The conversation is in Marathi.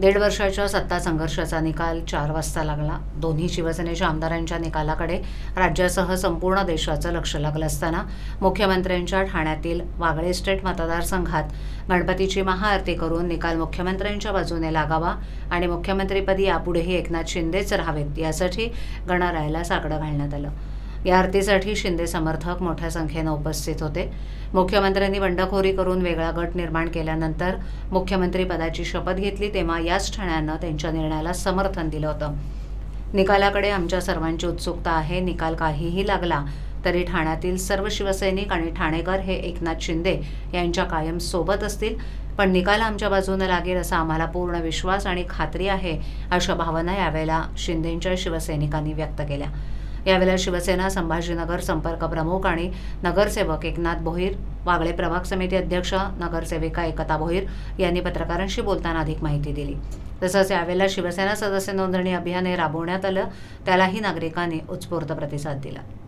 दीड वर्षाच्या सत्ता संघर्षाचा निकाल चार वाजता लागला. दोन्ही शिवसेनेच्या आमदारांच्या निकालाकडे राज्यासह संपूर्ण देशाचं लक्ष लागलं असताना मुख्यमंत्र्यांच्या ठाण्यातील वागळे स्टेट मतदारसंघात गणपतीची महाआरती करून निकाल मुख्यमंत्र्यांच्या बाजूने लागावा आणि मुख्यमंत्रीपदी यापुढेही एकनाथ शिंदेच राहावेत यासाठी गणरायाला साकडं घालण्यात आलं. या आरतीसाठी शिंदे समर्थक मोठ्या संख्येनं उपस्थित होते. मुख्यमंत्र्यांनी बंडखोरी करून वेगळा गट निर्माण केल्यानंतर मुख्यमंत्री पदाची शपथ घेतली तेव्हा याच ठाण्यानं त्यांच्या निर्णयाला समर्थन दिलं होतं. निकालाकडे आमच्या सर्वांची उत्सुकता आहे. निकाल काहीही लागला तरी ठाण्यातील सर्व शिवसैनिक आणि ठाणेकर हे एकनाथ शिंदे यांच्या कायम सोबत असतील. पण निकाल आमच्या बाजूनं लागेल असा आम्हाला पूर्ण विश्वास आणि खात्री आहे अशा भावना यावेळेला शिंदेंच्या शिवसैनिकांनी व्यक्त केल्या. यावेळेला शिवसेना संभाजीनगर संपर्क प्रमुख आणि नगरसेवक एकनाथ भोईर वागळे प्रभाग समिती अध्यक्ष नगरसेविका एकता भोईर यांनी पत्रकारांशी बोलताना अधिक माहिती दिली. तसंच यावेळेला शिवसेना सदस्य नोंदणी अभियान हे राबवण्यात आलं त्यालाही नागरिकांनी उत्स्फूर्त प्रतिसाद दिला.